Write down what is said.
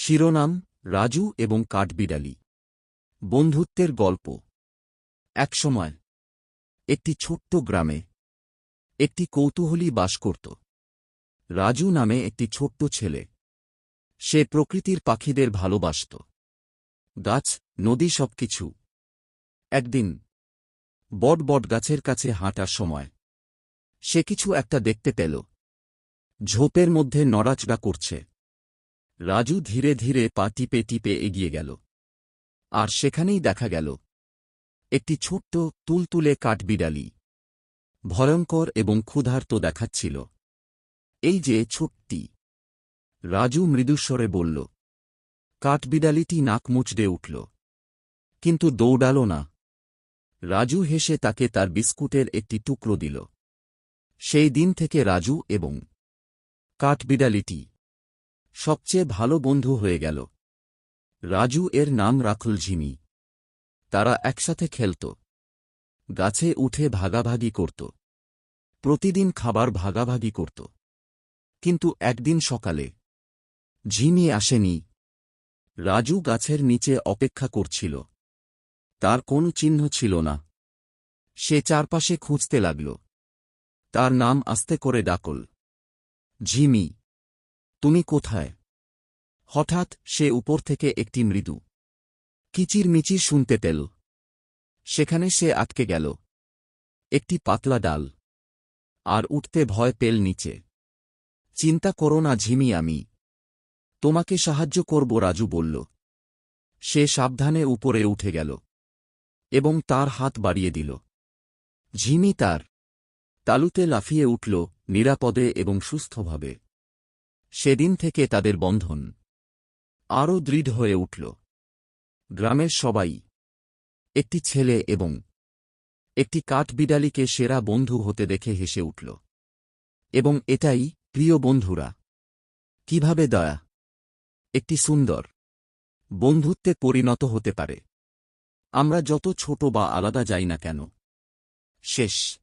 শিরোনাম, রাজু এবং কাঠবিড়ালি। বন্ধুত্বের গল্প। একসময়, একটি ছোট্ট গ্রামে, একটি কৌতূহলী বাস করত। রাজু নামে একটি ছোট্ট ছেলে। সে প্রকৃতির পাখিদের ভালোবাসত। গাছ, নদী সবকিছু। একদিন, বট বট গাছের কাছে হাঁটার সময়, সে কিছু একটা দেখতে পেল। ঝোপের মধ্যে নড়াচড়া করছে। রাজু ধীরে ধীরে পা টিপে টিপে এগিয়ে গেল। আর সেখানেই দেখা গেল। একটি ছোট্ট তুলতুলে কাঠবিড়ালি। ভয়ঙ্কর এবং ক্ষুধার্ত দেখাচ্ছিল। এই যে ছোট্টি। রাজু মৃদুস্বরে বলল, কাঠবিড়ালিটি নাক মুচড়ে উঠল। কিন্তু দৌড়াল না। রাজু হেসে তাকে তার বিস্কুটের একটি টুকরো দিল। সেই দিন থেকে রাজু এবং কাঠবিড়ালিটি সবচেয়ে ভালো বন্ধু হয়ে গেল। রাজু এর নাম রাখল ঝিমি তারা একসাথে খেলত। গাছে উঠে ভাগাভাগি করত। প্রতিদিন খাবার ভাগাভাগি করত। কিন্তু একদিন সকালে, ঝিমি আসেনি। রাজু গাছের নিচে অপেক্ষা করছিল। তার কোন চিহ্ন ছিল না। সে চারপাশে খুঁজতে লাগল। তার নাম আস্তে করে ডাকল। ঝিমি। তুমি কোথায়? হঠাৎ সে উপর থেকে একটি মৃদু কিচির মিচির শুনতে পেল। সেখানে সে আটকে গেল। একটি পাতলা ডাল। আর উঠতে ভয় পেল নিচে। চিন্তা করো না ঝিমি আমি। তোমাকে সাহায্য করব, রাজু বলল। সে সাবধানে উপরে উঠে গেল এবং তার হাত বাড়িয়ে দিল। ঝিমি তার তালুতে লাফিয়ে উঠল নিরাপদে এবং সুস্থভাবে। সেদিন থেকে তাদের বন্ধন আরও দৃঢ় হয়ে উঠল। গ্রামের সবাই, একটি ছেলে এবং একটি কাঠবিড়ালিকে সেরা বন্ধু হতে দেখে হেসে উঠল। এবং এটাই প্রিয় বন্ধুরা, কীভাবে দয়া, একটি সুন্দর বন্ধুত্বে পরিণত হতে পারে। আমরা যত ছোট বা আলাদা যাই না কেন, শেষ।